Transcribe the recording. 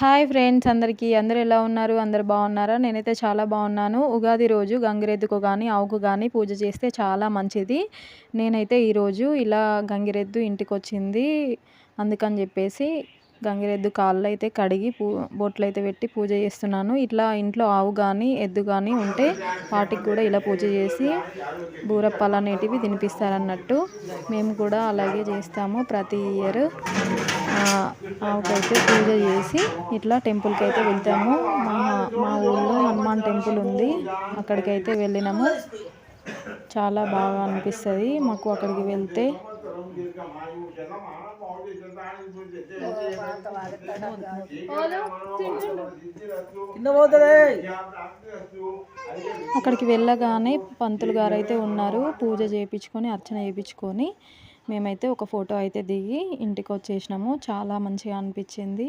Hi friends అందరికీ. అందరూ ఎలా ఉన్నారు? అందరు బాగున్నారా? నేనైతే చాలా బాగున్నాను. ఉగాది రోజు గంగిరెద్దుకు కానీ ఆవుకు కానీ పూజ చేస్తే చాలా మంచిది. నేనైతే ఈరోజు ఇలా గంగిరెద్దు ఇంటికి వచ్చింది అందుకని చెప్పేసి గంగిరెద్దు కాళ్ళు అయితే కడిగి పూ బొట్లు అయితే పెట్టి పూజ చేస్తున్నాను. ఇట్లా ఇంట్లో ఆవు కానీ ఎద్దు కానీ ఉంటే వాటికి కూడా ఇలా పూజ చేసి బూరప్పాలు అనేటివి తినిపిస్తారన్నట్టు మేము కూడా అలాగే చేస్తాము ప్రతి ఇయర్. ఆవుకైతే పూజ చేసి ఇట్లా టెంపుల్కి అయితే వెళ్తాము. మా మా ఊళ్ళో హనుమాన్ టెంపుల్ ఉంది. అక్కడికి అయితే వెళ్ళినాము. చాలా బాగా అనిపిస్తుంది. మాకు అక్కడికి వెళ్తే అక్కడికి వెళ్ళగానే పంతులు గారు అయితే ఉన్నారు. పూజ చేయించుకొని అర్చన చేయించుకొని మేమైతే ఒక ఫోటో అయితే దిగి ఇంటికి వచ్చేసినాము. చాలా మంచిగా అనిపించింది.